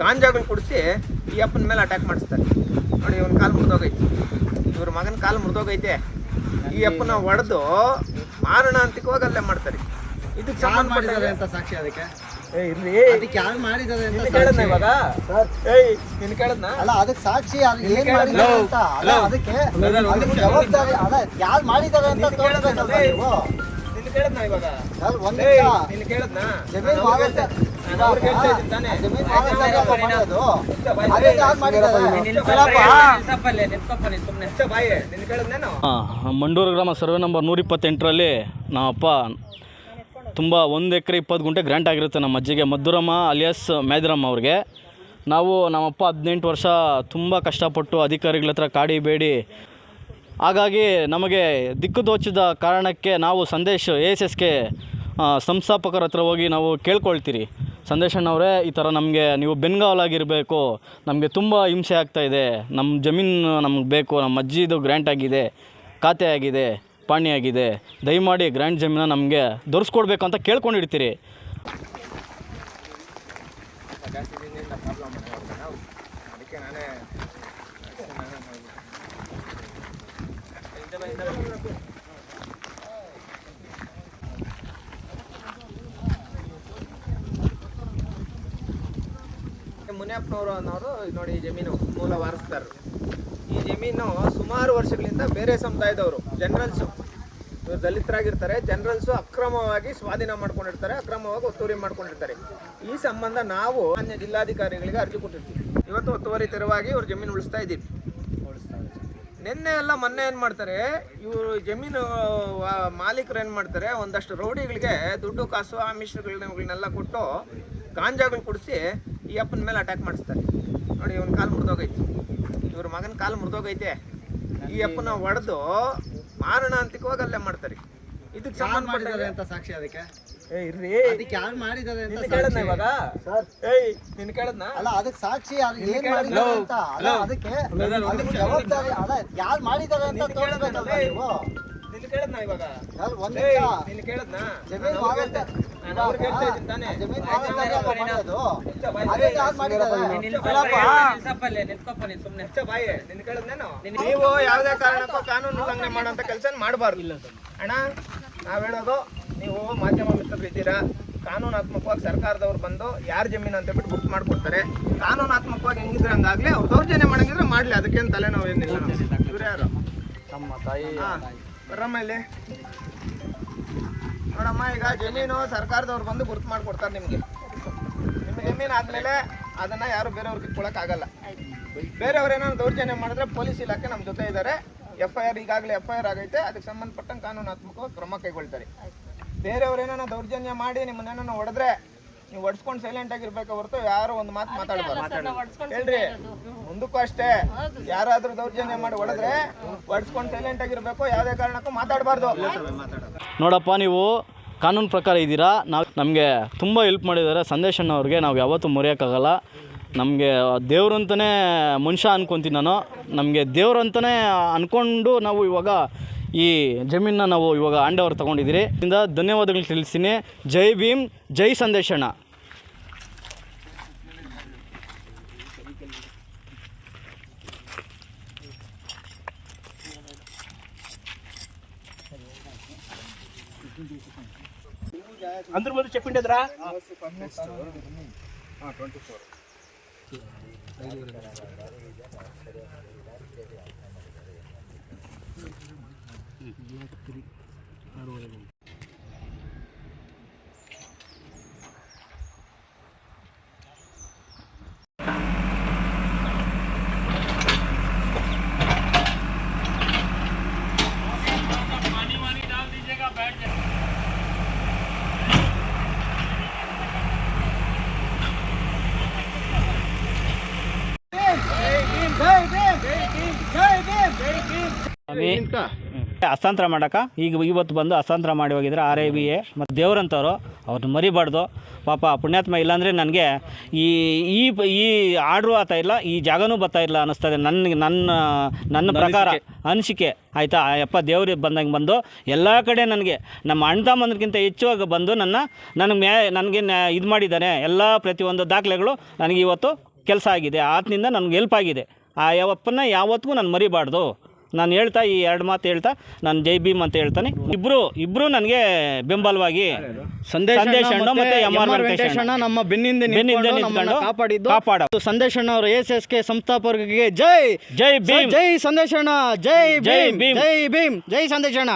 ಗಾಂಜಾಗಳು ಕುಡಿಸಿ ಈ ಅಪ್ಪನ ಮೇಲೆ ಅಟ್ಯಾಕ್ ಮಾಡಿಸ್ತಾರೆ. ನೋಡಿ ಇವನ್ ಕಾಲು ಮುರಿದೋಗೈತೆ. ಇವ್ರ ಮಗನ ಕಾಲು ಮುರಿದೋಗೈತೆ. ಈ ಅಪ್ಪನ ಹೊಡೆದು ಮಾರಣಾಂತಿಕವಾಗಿ ಅಲ್ಲೇ ಮಾಡ್ತಾರೆ. ಇದಕ್ಕೆ ಯಾರು ಸಂಬಂಧಪಟ್ಟ ಮಾಡಿದ್ದಾರೆ ಅಂತ ಸಾಕ್ಷಿ ಅದಕ್ಕೆ? ಏ ಇರ್ಲಿ. ಅದಕ್ಕೆ ಯಾರು ಮಾಡಿದ್ದಾರೆ ಅಂತ ಕೇಳದ್ನ ಸಾಕ್ಷಿ? ಇವಾಗ? ಏಯ್ ನಿನ್ ಕೇಳದ್ನ? ಅಲ್ಲ ಅದಕ್ಕೆ ಸಾಕ್ಷಿ ಅದು ಏನ್ ಕೇಳಲ್ಲ. ಅಂತ? ಅಲ್ಲ ಅದಕ್ಕೆ ಅದಕ್ಕೆ ಜವಾಬ್ದಾರಿ ಅಲ್ಲ ಯಾರು ಮಾಡಿದ್ದಾರೆ ಅಂತ ಮಂಡೂರು ಗ್ರಾಮ ಸರ್ವೆ ನಂಬರ್ ನೂರ ಇಪ್ಪತ್ತೆಂಟರಲ್ಲಿ ನಮ್ಮಪ್ಪ ತುಂಬ ಒಂದು ಎಕರೆ ಇಪ್ಪತ್ತು ಗುಂಟೆ ಗ್ರ್ಯಾಂಟ್ ಆಗಿರುತ್ತೆ ನಮ್ಮ ಅಜ್ಜಿಗೆ ಮಧುರಮ್ಮ ಅಲಿಯಾಸ್ ಮೇದರಮ್ಮ ಅವ್ರಿಗೆ. ನಾವು ನಮ್ಮಪ್ಪ ಹದಿನೆಂಟು ವರ್ಷ ತುಂಬ ಕಷ್ಟಪಟ್ಟು ಅಧಿಕಾರಿಗಳ ಹತ್ರ ಕಾಡಿ ಬೇಡಿ ಹಾಗಾಗಿ ನಮಗೆ ದಿಕ್ಕು ದೋಚಿದ ಕಾರಣಕ್ಕೆ ನಾವು ಸಂದೇಶ್ ಎ ಎಸ್ ಎಸ್ಗೆ ಸಂಸ್ಥಾಪಕರ ಹತ್ರ ಹೋಗಿ ನಾವು ಕೇಳ್ಕೊಳ್ತೀರಿ. ಸಂದೇಶಣ್ಣವರೇ, ಈ ಥರ ನಮಗೆ ನೀವು ಬೆನ್ಗಾವಲಾಗಿರಬೇಕು ನಮಗೆ ತುಂಬ ಹಿಂಸೆ ಆಗ್ತಾ ಇದೆ. ನಮ್ಮ ಜಮೀನು ನಮಗೆ ಬೇಕು. ನಮ್ಮ ಅಜ್ಜಿದು ಗ್ರ್ಯಾಂಟ್ ಆಗಿದೆ. ಖಾತೆ ಆಗಿದೆ. ಪಾಣಿ ಆಗಿದೆ. ದಯಮಾಡಿ ಗ್ರ್ಯಾಂಡ್ ಜಮೀನ ನಮಗೆ ದೊರೆಸ್ಕೊಡ್ಬೇಕು ಅಂತ ಕೇಳ್ಕೊಂಡಿರ್ತೀರಿ. ಅದಕ್ಕೆ ನಾನೇ ಮುನಿಯಪ್ಪನವರು ಅನ್ನೋರು ನೋಡಿ ಈ ಜಮೀನು ಮೂಲ ವಾರಿಸ್ತಾರೆ ಈ ಜಮೀನು ಸುಮಾರು ವರ್ಷಗಳಿಂದ ಬೇರೆ ಸಮುದಾಯದವರು, ಜನರಲ್ಸು. ಇವರು ದಲಿತರಾಗಿರ್ತಾರೆ, ಜನರಲ್ಸು ಅಕ್ರಮವಾಗಿ ಸ್ವಾಧೀನ ಮಾಡ್ಕೊಂಡಿರ್ತಾರೆ, ಅಕ್ರಮವಾಗಿ ಒತ್ತುವರಿ ಮಾಡ್ಕೊಂಡಿರ್ತಾರೆ. ಈ ಸಂಬಂಧ ನಾವು ಅನ್ಯ ಜಿಲ್ಲಾಧಿಕಾರಿಗಳಿಗೆ ಅರ್ಜಿ ಕೊಟ್ಟಿರ್ತೀವಿ. ಇವತ್ತು ಒತ್ತುವರಿ ತೆರವಾಗಿ ಇವ್ರ ಜಮೀನು ಉಳಿಸ್ತಾ ಇದ್ದೀವಿ. ನಿನ್ನೆ ಎಲ್ಲ ಮೊನ್ನೆ ಏನು ಮಾಡ್ತಾರೆ ಇವರು ಜಮೀನು ಮಾಲೀಕರು ಏನು ಮಾಡ್ತಾರೆ ಒಂದಷ್ಟು ರೌಡಿಗಳಿಗೆ ದುಡ್ಡು ಕಾಸು ಆಮಿಷಗಳನ್ನೆಲ್ಲ ಕೊಟ್ಟು ಗಾಂಜಾಗಳು ಕುಡಿಸಿ ಈ ಅಪ್ಪನ ಮೇಲೆ ಅಟ್ಯಾಕ್ ಮಾಡಿಸ್ತಾರೆ. ನೋಡಿ ಇವನ್ ಕಾಲು ಮುರಿದೋಗೈತೆ. ಇವ್ರ ಮಗನ ಕಾಲು ಮುರಿದೋಗೈತೆ. ಈ ಅಪ್ಪನ ಹೊಡೆದು ಮಾರಣಾಂತಿಕವಾಗಿ ಅಲ್ಲೇ ಮಾಡ್ತಾರೆ. ಇದಕ್ಕೆ ಯಾರು ಸಂಬಂಧಪಟ್ಟ ಅಂತ ಸಾಕ್ಷಿ ಅದಕ್ಕೆ? ಏ ಇರ್ರಿ. ಅದಕ್ಕೆ ಯಾರು ಮಾಡಿದ್ದಾರೆ ಅಂತ ನಿನ್ನ ಕೇಳದ್ನ ಇವಾಗ? ಸರ್. ಏಯ್ ನಿನ್ ಕೇಳದ್ನ? ಅಲ್ಲ ಅದಕ್ಕೆ ಸಾಕ್ಷಿ ಅದು ಏನ್. ಮಾಡಿದ್ದಾರೆ ಅಂತ? ಅಲ್ಲ ಅದಕ್ಕೆ ಅದಕ್ಕೆ ಜವಾಬ್ದಾರಿ ಅಲ್ಲ ಯಾರು ಮಾಡಿದ್ದಾರೆ ಅಂತ ನೀವು? ನಿನ್ ಕೇಳದ್ನ ಇವಾಗ? ಒಂದ್ ಏಯ್ ಕೇಳದ್ನ? ಜಮೀನ್ ನಾನು ಅವ್ರಿಗೆ ನಾನು ಅವ್ರಿಗೆ ಹೇಳ್ತಾ ಇದ್ದೀನಿ ತಾನೇ. ಜಮೀನ್ ಮಾಡೋದು? ಅದೇ ಯಾರು ಮಾಡಿದ್ದಾರೆ? ಎಷ್ಟ ಬಾಯಿ? ನಿನ್ ಕೇಳದ್ನೇನು? ನೀವು ಯಾವುದೇ ಕಾರಣಕ್ಕೂ ಕಾನೂನು ಉಲ್ಲಂಘನೆ ಮಾಡುವಂತ ಕೆಲಸ ಮಾಡಬಾರ್ದು. ಅಣ್ಣ ನಾವ್ ಹೇಳೋದು ನೀವು ಮಾಧ್ಯಮ ಮಿತ್ರರು ಇದ್ದೀರಾ ಕಾನೂನಾತ್ಮಕವಾಗಿ ಸರ್ಕಾರದವ್ರು ಬಂದು ಯಾರ ಜಮೀನು ಅಂತ ಬಿಟ್ಟು ಬುಕ್ ಮಾಡ್ಕೊಡ್ತಾರೆ. ಕಾನೂನಾತ್ಮಕವಾಗಿ ಹೆಂಗಿದ್ರೆ ಹಂಗಾಗ್ಲಿ ಅವ್ರು ದೌರ್ಜನ್ಯ ಮಾಡಂಗಿದ್ರೆ ಮಾಡಲಿ ಅದಕ್ಕೇನು ತಲೆನೋವು ಏನಿಲ್ಲ ಇವ್ರು ಯಾರು? ನಮ್ಮ ತಾಯಿ ಬರಮ್ಮ ಇಲ್ಲಿ. ನೋಡಮ್ಮ ಈಗ ಜಮೀನು ಸರ್ಕಾರದವ್ರು ಬಂದು ಗುರುತು ಮಾಡ್ಕೊಡ್ತಾರೆ ನಿಮಗೆ. ನಿಮ್ಮ ಜಮೀನು ಆದಮೇಲೆ ಅದನ್ನ ಯಾರು ಬೇರೆಯವ್ರಿಗೆ ಆಗಲ್ಲ ಬೇರೆಯವ್ರು ಏನಾದ್ರು ದೌರ್ಜನ್ಯ ಮಾಡಿದ್ರೆ ಪೊಲೀಸ್ ಇಲಾಖೆ ನಮ್ಮ ಜೊತೆ ಇದ್ದಾರೆ ಎಫ್ ಐ ಆರ್ ಈಗಾಗಲೇ ಎಫ್ ಐ ಆರ್ ಆಗೈತೆ. ಅದಕ್ಕೆ ಸಂಬಂಧಪಟ್ಟಂಗೆ ಕಾನೂನಾತ್ಮಕವಾಗಿ ಕ್ರಮ ಕೈಗೊಳ್ತಾರೆ. ಬೇರೆಯವ್ರು ಏನಾನ ದೌರ್ಜನ್ಯ ಮಾಡಿ ನಿಮ್ಮನ್ನೇನೋ ಹೊಡೆದ್ರೆ ನೀವು ಹೊಡ್ಸ್ಕೊಂಡು ಸೈಲೆಂಟ್ ಆಗಿರ್ಬೇಕು ಹೊರತು ಯಾರು ಒಂದು ಮಾತು ಮಾತಾಡ್ಬಾರ್ದು. ಹೇಳ್ರಿ ಮುಂದಕ್ಕೂ ಅಷ್ಟೇ. ಯಾರಾದ್ರೂ ದೌರ್ಜನ್ಯ ಮಾಡಿ ಹೊಡೆದ್ರೆ ಹೊಡ್ಸ್ಕೊಂಡು ಸೈಲೆಂಟ್ ಆಗಿರ್ಬೇಕು ಯಾವುದೇ ಕಾರಣಕ್ಕೂ ಮಾತಾಡಬಾರ್ದು. ನೋಡಪ್ಪ ನೀವು ಕಾನೂನು ಪ್ರಕಾರ ಇದ್ದೀರಾ? ನಾವು ನಮಗೆ ತುಂಬ ಹೆಲ್ಪ್ ಮಾಡಿದ್ದಾರೆ. ಸಂದೇಶಣ್ಣ ಅವ್ರಿಗೆ ನಾವು ಯಾವತ್ತೂ ಮರೆಯೋಕ್ಕಾಗಲ್ಲ. ನಮಗೆ ದೇವ್ರಂತನೇ ಮನುಷ್ಯ ಅನ್ಕೊತೀನಿ ನಾನು. ನಮಗೆ ದೇವ್ರಂತಲೇ ಅಂದ್ಕೊಂಡು ನಾವು ಇವಾಗ ಈ ಜಮೀನನ್ನ ನಾವು ಇವಾಗ ಹ್ಯಾಂಡ್ ಓವರ್ ತೊಗೊಂಡಿದ್ದೀರಿ. ಇಂದ ಧನ್ಯವಾದಗಳು ತಿಳಿಸ್ತೀನಿ. ಜೈ ಭೀಮ್ ಜೈ ಸಂದೇಶಣ ಅಂದ್ರೆ ಮೊದಲು ಚೆಕ್ ಪಿಂಡಿದ್ರಾ ब्लैक थ्री आर वाले ಹಸ್ತಾಂತರ ಮಾಡಕ. ಈಗ ಇವತ್ತು ಬಂದು ಹಸ್ತಾಂತರ ಮಾಡಿ ಹೋಗಿದ್ರೆ ಆರ್ ಐ ಬಿ ಎ ಮತ್ತು ದೇವ್ರಂಥವ್ರು ಅವ್ರನ್ನ ಮರಿಬಾರ್ದು. ಪಾಪ ಪುಣ್ಯಾತ್ಮ ಇಲ್ಲಾಂದರೆ ನನಗೆ ಈ ಈ ಈ ಆರ್ಡ್ರು ಆಗ್ತಾ ಇಲ್ಲ ಈ ಜಾಗನೂ ಬರ್ತಾ ಇಲ್ಲ ಅನ್ನಿಸ್ತದೆ ನನಗೆ ನನ್ನ ನನ್ನ ಪ್ರಕಾರ. ಅನಿಸಿಕೆ. ಆಯಿತಾ? ಅಪ್ಪ ದೇವ್ರು ಬಂದಂಗೆ ಬಂದು ಎಲ್ಲ ಕಡೆ ನನಗೆ ನಮ್ಮ ಅಣ್ಣ ತಮ್ಮಂದ್ರಕ್ಕಿಂತ ಹೆಚ್ಚು ಬಂದು ನನ್ನ ನನಗೆ ಮ್ಯಾ ನನಗೆ ಇದು ಮಾಡಿದ್ದಾನೆ. ಎಲ್ಲ ಪ್ರತಿಯೊಂದು ದಾಖಲೆಗಳು ನನಗೆ ಇವತ್ತು ಕೆಲಸ ಆಗಿದೆ. ಆತನಿಂದ ನನಗೆ ಹೆಲ್ಪ್ ಆಗಿದೆ. ಆ ಯಾವಪ್ಪನ ಯಾವತ್ತಿಗೂ ನಾನು ಮರಿಬಾರ್ದು. ನಾನು ಹೇಳ್ತಾ ಈ ಎರಡು ಮಾತು ಹೇಳ್ತಾ ನಾನು ಜೈ ಭೀಮ್ ಅಂತ ಹೇಳ್ತಾನೆ. ಇಬ್ಬರು ಇಬ್ಬರು ನನಗೆ ಬೆಂಬಲವಾಗಿ ಸಂದೇಶ ಸಂದೇಶ ಅಣ್ಣ ಅಣ್ಣ ಮತ್ತೆ ಎಂ ಆರ್ ವೆಂಕಟೇಶ್ ಅಣ್ಣ ನಮ್ಮ ಬೆನ್ನಿಂದ ಬೆನ್ನಿಂದ ನಿಂತ್ಕೊಂಡು ಕಾಪಾಡಿದ್ದು. ಕಾಪಾಡ ಸಂದೇಶ್ ಅಣ್ಣ ಅವರು ಎಸ್ ಎಸ್ ಕೆ ಸಂಸ್ಥಾಪಕರಿಗೆ ಜೈ. ಜೈ ಭೀಮ್. ಜೈ ಸಂದೇಶ್ ಅಣ್ಣ ಜೈ ಜೈ ಭೀಮ್ ಭೀಮ್. ಜೈ ಭೀಮ್ ಜೈ ಸಂದೇಶ್ ಅಣ್ಣ